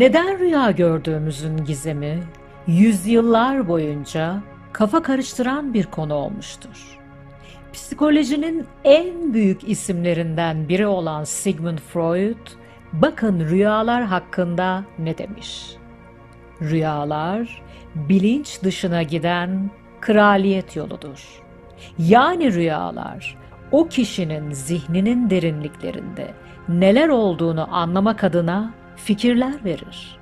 Neden rüya gördüğümüzün gizemi yüzyıllar boyunca kafa karıştıran bir konu olmuştur. Psikolojinin en büyük isimlerinden biri olan Sigmund Freud, bakın rüyalar hakkında ne demiş? Rüyalar bilinç dışına giden kraliyet yoludur. Yani rüyalar o kişinin zihninin derinliklerinde neler olduğunu anlamak adına fikirler verir.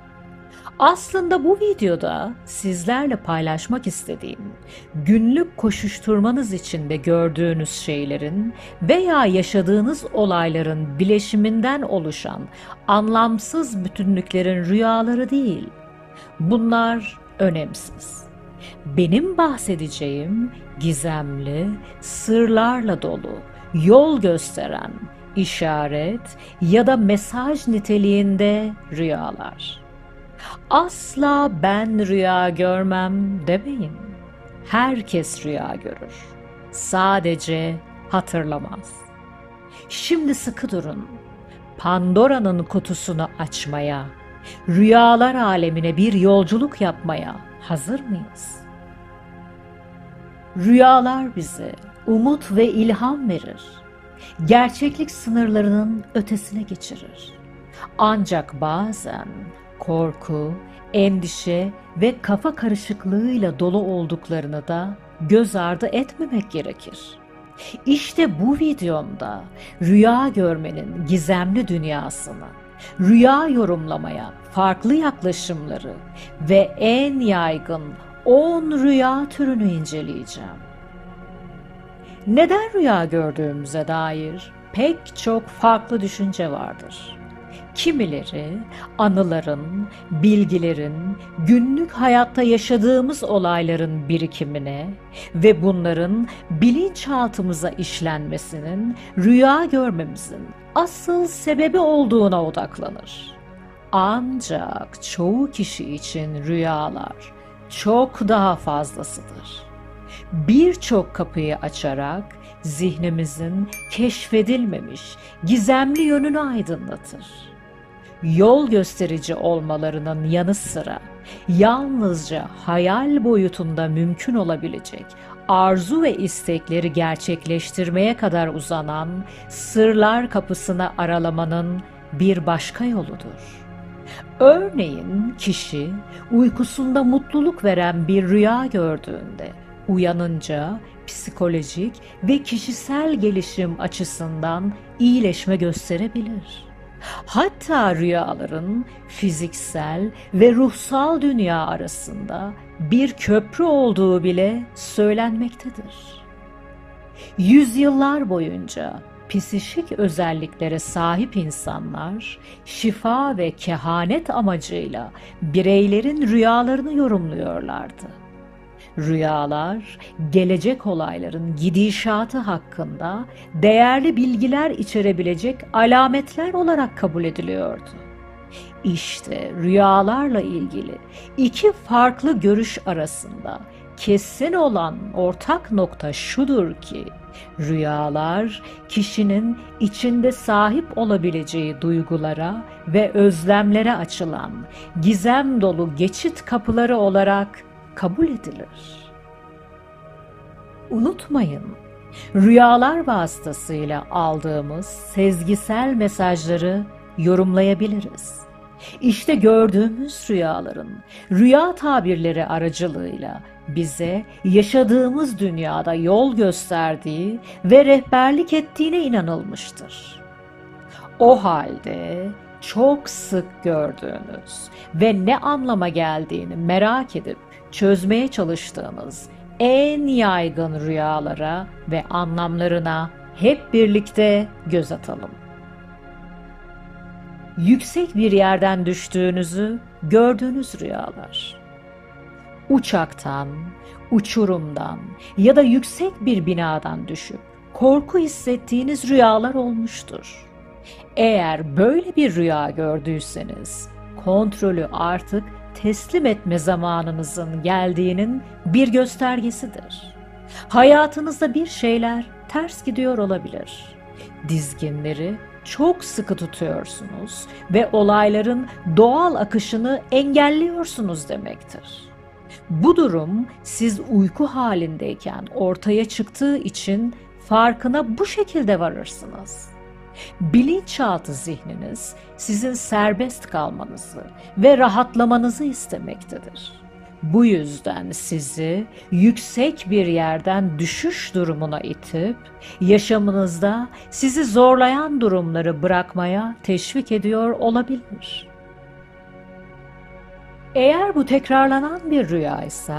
Aslında bu videoda sizlerle paylaşmak istediğim günlük koşuşturmanız içinde gördüğünüz şeylerin veya yaşadığınız olayların bileşiminden oluşan anlamsız bütünlüklerin rüyaları değil. Bunlar önemsiz. Benim bahsedeceğim gizemli, sırlarla dolu, yol gösteren, işaret ya da mesaj niteliğinde rüyalar. Asla ben rüya görmem demeyin. Herkes rüya görür. Sadece hatırlamaz. Şimdi sıkı durun. Pandora'nın kutusunu açmaya, rüyalar alemine bir yolculuk yapmaya hazır mıyız? Rüyalar bize umut ve ilham verir. Gerçeklik sınırlarının ötesine geçirir. Ancak bazen korku, endişe ve kafa karışıklığıyla dolu olduklarını da göz ardı etmemek gerekir. İşte bu videomda rüya görmenin gizemli dünyasını, rüya yorumlamaya farklı yaklaşımları ve en yaygın 10 rüya türünü inceleyeceğim. Neden rüya gördüğümüze dair pek çok farklı düşünce vardır. Kimileri anıların, bilgilerin, günlük hayatta yaşadığımız olayların birikimine ve bunların bilinçaltımıza işlenmesinin rüya görmemizin asıl sebebi olduğuna odaklanır. Ancak çoğu kişi için rüyalar çok daha fazlasıdır. Birçok kapıyı açarak zihnimizin keşfedilmemiş gizemli yönünü aydınlatır yol gösterici olmalarının yanı sıra yalnızca hayal boyutunda mümkün olabilecek arzu ve istekleri gerçekleştirmeye kadar uzanan sırlar kapısını aralamanın bir başka yoludur. Örneğin kişi uykusunda mutluluk veren bir rüya gördüğünde uyanınca psikolojik ve kişisel gelişim açısından iyileşme gösterebilir. Hatta rüyaların fiziksel ve ruhsal dünya arasında bir köprü olduğu bile söylenmektedir. Yüzyıllar boyunca psişik özelliklere sahip insanlar şifa ve kehanet amacıyla bireylerin rüyalarını yorumluyorlardı. Rüyalar, gelecek olayların gidişatı hakkında değerli bilgiler içerebilecek alametler olarak kabul ediliyordu. İşte rüyalarla ilgili iki farklı görüş arasında kesin olan ortak nokta şudur ki rüyalar kişinin içinde sahip olabileceği duygulara ve özlemlere açılan gizem dolu geçit kapıları olarak kabul edilir. Unutmayın, rüyalar vasıtasıyla aldığımız sezgisel mesajları yorumlayabiliriz. İşte gördüğümüz rüyaların rüya tabirleri aracılığıyla bize yaşadığımız dünyada yol gösterdiği ve rehberlik ettiğine inanılmıştır. O halde çok sık gördüğünüz ve ne anlama geldiğini merak edip çözmeye çalıştığımız en yaygın rüyalara ve anlamlarına hep birlikte göz atalım. Yüksek bir yerden düştüğünüzü gördüğünüz rüyalar. Uçaktan, uçurumdan ya da yüksek bir binadan düşüp korku hissettiğiniz rüyalar olmuştur. Eğer böyle bir rüya gördüyseniz kontrolü artık teslim etme zamanınızın geldiğinin bir göstergesidir. Hayatınızda bir şeyler ters gidiyor olabilir. Dizginleri çok sıkı tutuyorsunuz ve olayların doğal akışını engelliyorsunuz demektir. Bu durum siz uyku halindeyken ortaya çıktığı için farkına bu şekilde varırsınız. Bilinçaltı zihniniz sizin serbest kalmanızı ve rahatlamanızı istemektedir. Bu yüzden sizi yüksek bir yerden düşüş durumuna itip yaşamınızda sizi zorlayan durumları bırakmaya teşvik ediyor olabilir. Eğer bu tekrarlanan bir rüya ise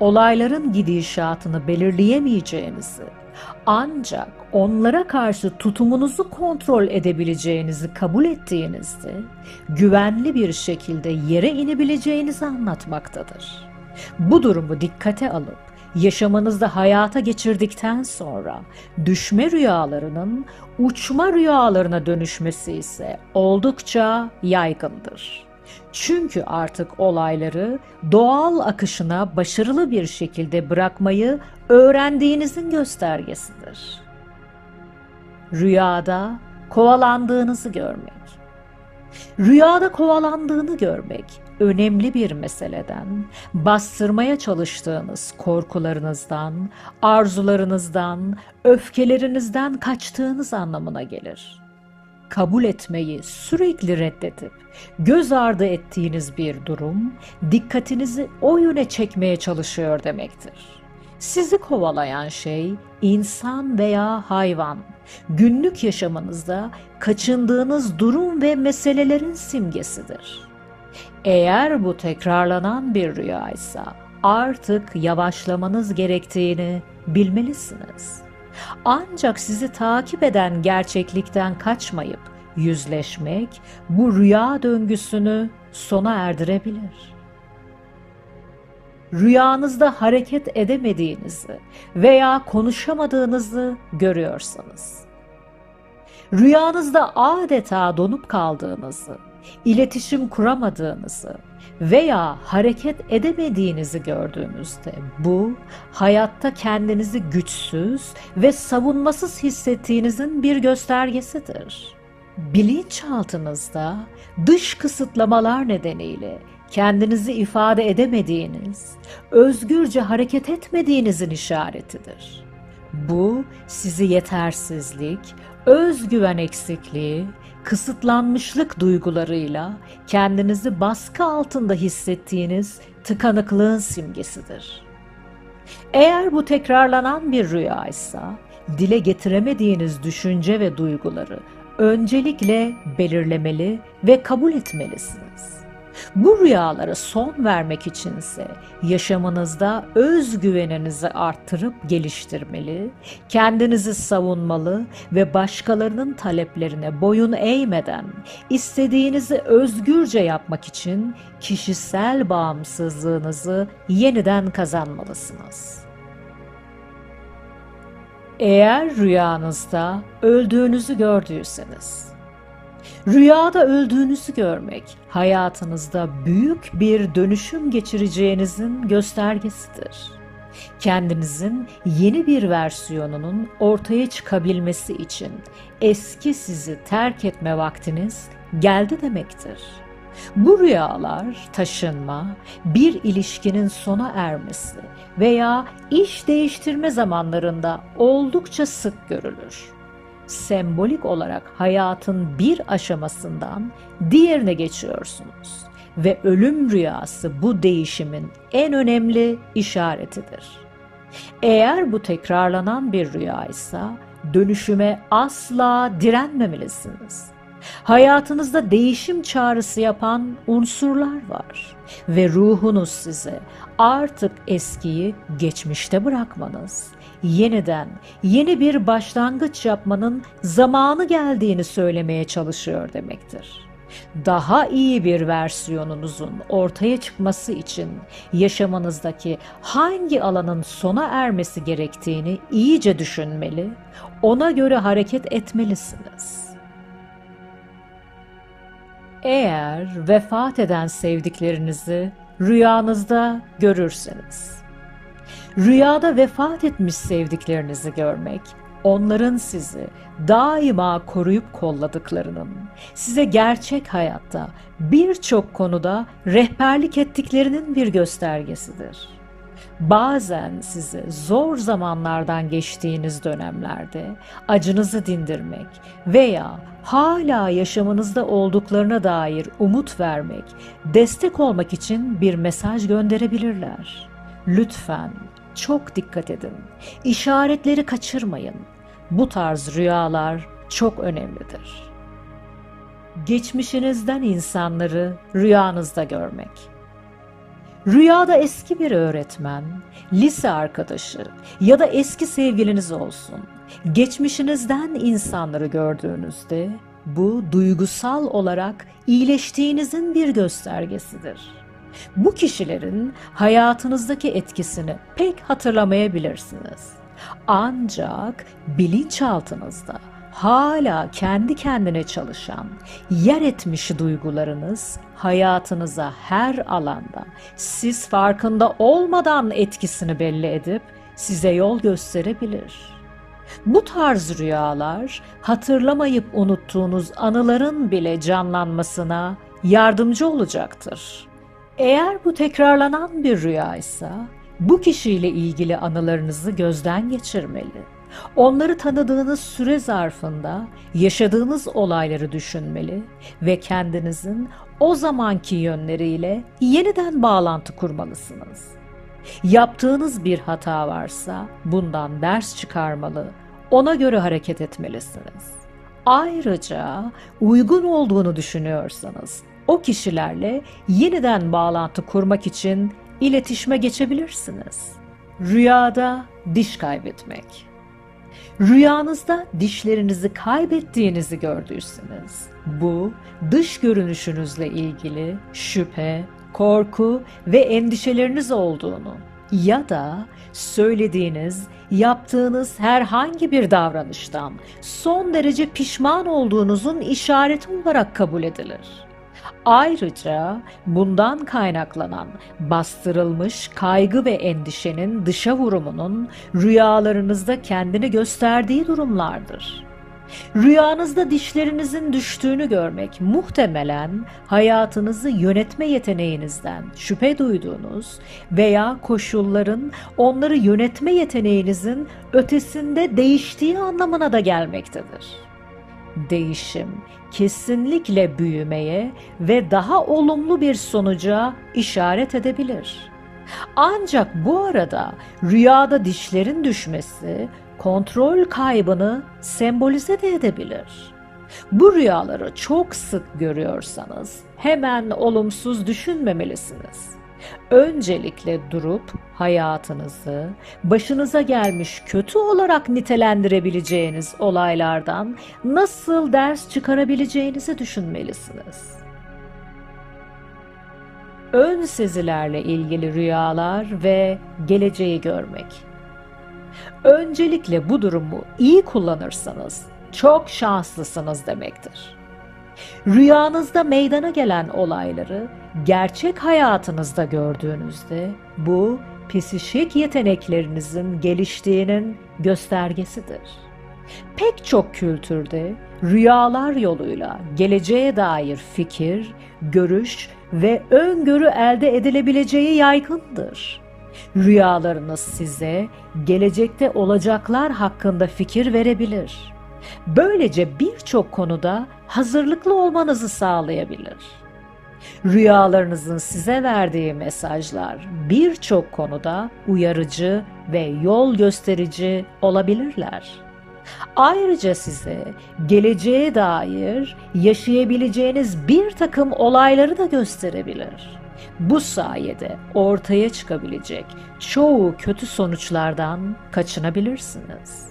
olayların gidişatını belirleyemeyeceğinizi ancak onlara karşı tutumunuzu kontrol edebileceğinizi kabul ettiğinizde güvenli bir şekilde yere inebileceğinizi anlatmaktadır. Bu durumu dikkate alıp yaşamınızda hayata geçirdikten sonra düşme rüyalarının uçma rüyalarına dönüşmesi ise oldukça yaygındır. Çünkü artık olayları doğal akışına başarılı bir şekilde bırakmayı öğrendiğinizin göstergesidir. Rüyada kovalandığınızı görmek. Rüyada kovalandığını görmek önemli bir meseleden, bastırmaya çalıştığınız korkularınızdan, arzularınızdan, öfkelerinizden kaçtığınız anlamına gelir kabul etmeyi sürekli reddedip göz ardı ettiğiniz bir durum dikkatinizi o yöne çekmeye çalışıyor demektir. Sizi kovalayan şey insan veya hayvan. Günlük yaşamınızda kaçındığınız durum ve meselelerin simgesidir. Eğer bu tekrarlanan bir rüyaysa artık yavaşlamanız gerektiğini bilmelisiniz.'' Ancak sizi takip eden gerçeklikten kaçmayıp yüzleşmek bu rüya döngüsünü sona erdirebilir. Rüyanızda hareket edemediğinizi veya konuşamadığınızı görüyorsanız, rüyanızda adeta donup kaldığınızı, iletişim kuramadığınızı veya hareket edemediğinizi gördüğünüzde bu hayatta kendinizi güçsüz ve savunmasız hissettiğinizin bir göstergesidir. Bilinçaltınızda dış kısıtlamalar nedeniyle kendinizi ifade edemediğiniz, özgürce hareket etmediğinizin işaretidir. Bu sizi yetersizlik, özgüven eksikliği kısıtlanmışlık duygularıyla kendinizi baskı altında hissettiğiniz tıkanıklığın simgesidir. Eğer bu tekrarlanan bir rüyaysa, dile getiremediğiniz düşünce ve duyguları öncelikle belirlemeli ve kabul etmelisiniz. Bu rüyalara son vermek içinse yaşamınızda özgüveninizi arttırıp geliştirmeli, kendinizi savunmalı ve başkalarının taleplerine boyun eğmeden istediğinizi özgürce yapmak için kişisel bağımsızlığınızı yeniden kazanmalısınız. Eğer rüyanızda öldüğünüzü gördüyseniz Rüyada öldüğünüzü görmek hayatınızda büyük bir dönüşüm geçireceğinizin göstergesidir. Kendinizin yeni bir versiyonunun ortaya çıkabilmesi için eski sizi terk etme vaktiniz geldi demektir. Bu rüyalar taşınma, bir ilişkinin sona ermesi veya iş değiştirme zamanlarında oldukça sık görülür sembolik olarak hayatın bir aşamasından diğerine geçiyorsunuz ve ölüm rüyası bu değişimin en önemli işaretidir. Eğer bu tekrarlanan bir rüya ise dönüşüme asla direnmemelisiniz. Hayatınızda değişim çağrısı yapan unsurlar var ve ruhunuz size artık eskiyi geçmişte bırakmanız, yeniden yeni bir başlangıç yapmanın zamanı geldiğini söylemeye çalışıyor demektir. Daha iyi bir versiyonunuzun ortaya çıkması için yaşamınızdaki hangi alanın sona ermesi gerektiğini iyice düşünmeli, ona göre hareket etmelisiniz. Eğer vefat eden sevdiklerinizi rüyanızda görürseniz, Rüyada vefat etmiş sevdiklerinizi görmek onların sizi daima koruyup kolladıklarının, size gerçek hayatta birçok konuda rehberlik ettiklerinin bir göstergesidir. Bazen size zor zamanlardan geçtiğiniz dönemlerde acınızı dindirmek veya hala yaşamınızda olduklarına dair umut vermek, destek olmak için bir mesaj gönderebilirler. Lütfen çok dikkat edin. İşaretleri kaçırmayın. Bu tarz rüyalar çok önemlidir. Geçmişinizden insanları rüyanızda görmek. Rüyada eski bir öğretmen, lise arkadaşı ya da eski sevgiliniz olsun. Geçmişinizden insanları gördüğünüzde bu duygusal olarak iyileştiğinizin bir göstergesidir. Bu kişilerin hayatınızdaki etkisini pek hatırlamayabilirsiniz. Ancak bilinçaltınızda hala kendi kendine çalışan, yer etmiş duygularınız hayatınıza her alanda siz farkında olmadan etkisini belli edip size yol gösterebilir. Bu tarz rüyalar hatırlamayıp unuttuğunuz anıların bile canlanmasına yardımcı olacaktır. Eğer bu tekrarlanan bir rüya ise bu kişiyle ilgili anılarınızı gözden geçirmeli. Onları tanıdığınız süre zarfında yaşadığınız olayları düşünmeli ve kendinizin o zamanki yönleriyle yeniden bağlantı kurmalısınız. Yaptığınız bir hata varsa bundan ders çıkarmalı, ona göre hareket etmelisiniz. Ayrıca uygun olduğunu düşünüyorsanız o kişilerle yeniden bağlantı kurmak için iletişime geçebilirsiniz. Rüyada diş kaybetmek Rüyanızda dişlerinizi kaybettiğinizi gördüyseniz bu dış görünüşünüzle ilgili şüphe, korku ve endişeleriniz olduğunu ya da söylediğiniz, yaptığınız herhangi bir davranıştan son derece pişman olduğunuzun işareti olarak kabul edilir. Ayrıca bundan kaynaklanan bastırılmış kaygı ve endişenin dışa vurumunun rüyalarınızda kendini gösterdiği durumlardır. Rüyanızda dişlerinizin düştüğünü görmek muhtemelen hayatınızı yönetme yeteneğinizden şüphe duyduğunuz veya koşulların onları yönetme yeteneğinizin ötesinde değiştiği anlamına da gelmektedir değişim kesinlikle büyümeye ve daha olumlu bir sonuca işaret edebilir. Ancak bu arada rüyada dişlerin düşmesi kontrol kaybını sembolize de edebilir. Bu rüyaları çok sık görüyorsanız hemen olumsuz düşünmemelisiniz. Öncelikle durup hayatınızı başınıza gelmiş kötü olarak nitelendirebileceğiniz olaylardan nasıl ders çıkarabileceğinizi düşünmelisiniz. Ön sezilerle ilgili rüyalar ve geleceği görmek. Öncelikle bu durumu iyi kullanırsanız çok şanslısınız demektir. Rüyanızda meydana gelen olayları gerçek hayatınızda gördüğünüzde bu psişik yeteneklerinizin geliştiğinin göstergesidir. Pek çok kültürde rüyalar yoluyla geleceğe dair fikir, görüş ve öngörü elde edilebileceği yaygındır. Rüyalarınız size gelecekte olacaklar hakkında fikir verebilir. Böylece birçok konuda hazırlıklı olmanızı sağlayabilir. Rüyalarınızın size verdiği mesajlar birçok konuda uyarıcı ve yol gösterici olabilirler. Ayrıca size geleceğe dair yaşayabileceğiniz bir takım olayları da gösterebilir. Bu sayede ortaya çıkabilecek çoğu kötü sonuçlardan kaçınabilirsiniz.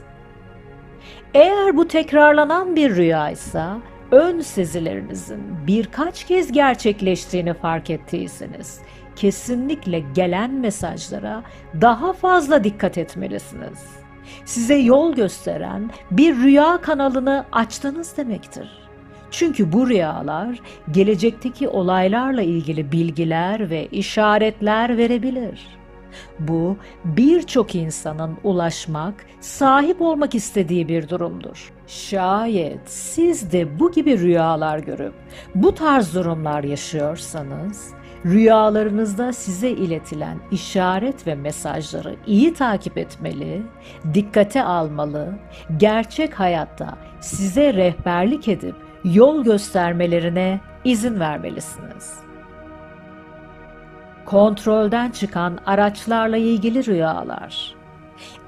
Eğer bu tekrarlanan bir rüyaysa ön sezilerinizin birkaç kez gerçekleştiğini fark ettiyseniz kesinlikle gelen mesajlara daha fazla dikkat etmelisiniz. Size yol gösteren bir rüya kanalını açtınız demektir. Çünkü bu rüyalar gelecekteki olaylarla ilgili bilgiler ve işaretler verebilir. Bu birçok insanın ulaşmak, sahip olmak istediği bir durumdur. Şayet siz de bu gibi rüyalar görüp bu tarz durumlar yaşıyorsanız, rüyalarınızda size iletilen işaret ve mesajları iyi takip etmeli, dikkate almalı, gerçek hayatta size rehberlik edip yol göstermelerine izin vermelisiniz. Kontrolden çıkan araçlarla ilgili rüyalar.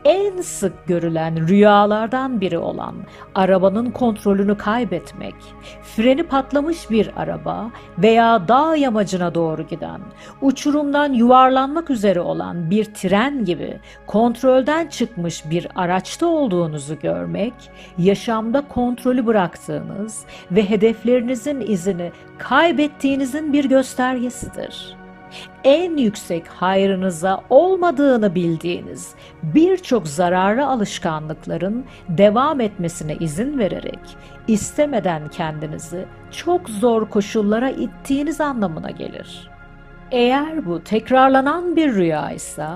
En sık görülen rüyalardan biri olan arabanın kontrolünü kaybetmek, freni patlamış bir araba veya dağ yamacına doğru giden, uçurumdan yuvarlanmak üzere olan bir tren gibi kontrolden çıkmış bir araçta olduğunuzu görmek, yaşamda kontrolü bıraktığınız ve hedeflerinizin izini kaybettiğinizin bir göstergesidir en yüksek hayrınıza olmadığını bildiğiniz birçok zararlı alışkanlıkların devam etmesine izin vererek istemeden kendinizi çok zor koşullara ittiğiniz anlamına gelir. Eğer bu tekrarlanan bir rüya ise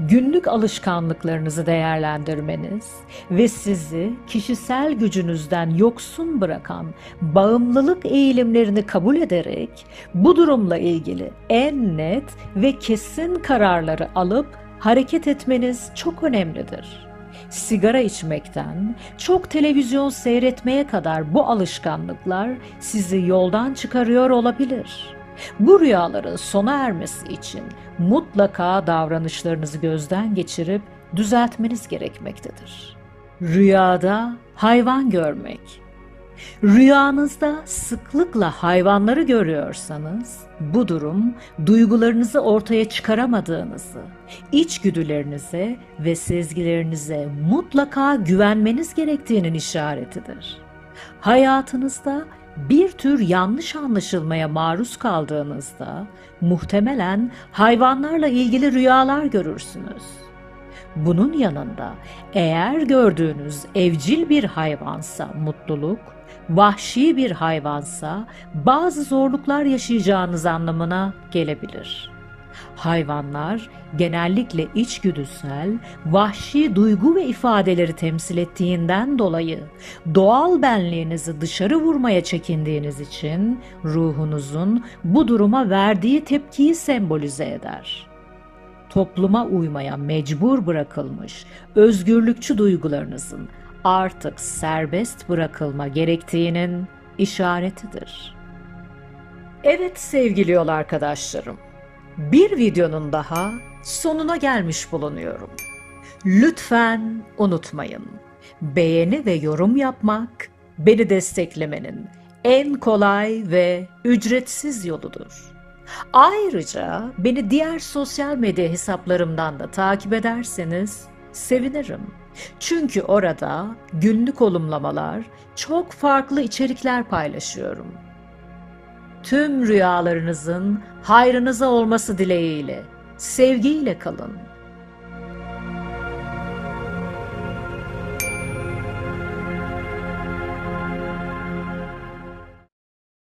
günlük alışkanlıklarınızı değerlendirmeniz ve sizi kişisel gücünüzden yoksun bırakan bağımlılık eğilimlerini kabul ederek bu durumla ilgili en net ve kesin kararları alıp hareket etmeniz çok önemlidir sigara içmekten, çok televizyon seyretmeye kadar bu alışkanlıklar sizi yoldan çıkarıyor olabilir. Bu rüyaların sona ermesi için mutlaka davranışlarınızı gözden geçirip düzeltmeniz gerekmektedir. Rüyada hayvan görmek Rüyanızda sıklıkla hayvanları görüyorsanız, bu durum duygularınızı ortaya çıkaramadığınızı, içgüdülerinize ve sezgilerinize mutlaka güvenmeniz gerektiğinin işaretidir. Hayatınızda bir tür yanlış anlaşılmaya maruz kaldığınızda muhtemelen hayvanlarla ilgili rüyalar görürsünüz. Bunun yanında eğer gördüğünüz evcil bir hayvansa mutluluk, vahşi bir hayvansa bazı zorluklar yaşayacağınız anlamına gelebilir. Hayvanlar genellikle içgüdüsel, vahşi duygu ve ifadeleri temsil ettiğinden dolayı doğal benliğinizi dışarı vurmaya çekindiğiniz için ruhunuzun bu duruma verdiği tepkiyi sembolize eder. Topluma uymaya mecbur bırakılmış özgürlükçü duygularınızın artık serbest bırakılma gerektiğinin işaretidir. Evet sevgili yol arkadaşlarım, bir videonun daha sonuna gelmiş bulunuyorum. Lütfen unutmayın. Beğeni ve yorum yapmak beni desteklemenin en kolay ve ücretsiz yoludur. Ayrıca beni diğer sosyal medya hesaplarımdan da takip ederseniz sevinirim. Çünkü orada günlük olumlamalar, çok farklı içerikler paylaşıyorum. Tüm rüyalarınızın hayrınıza olması dileğiyle, sevgiyle kalın.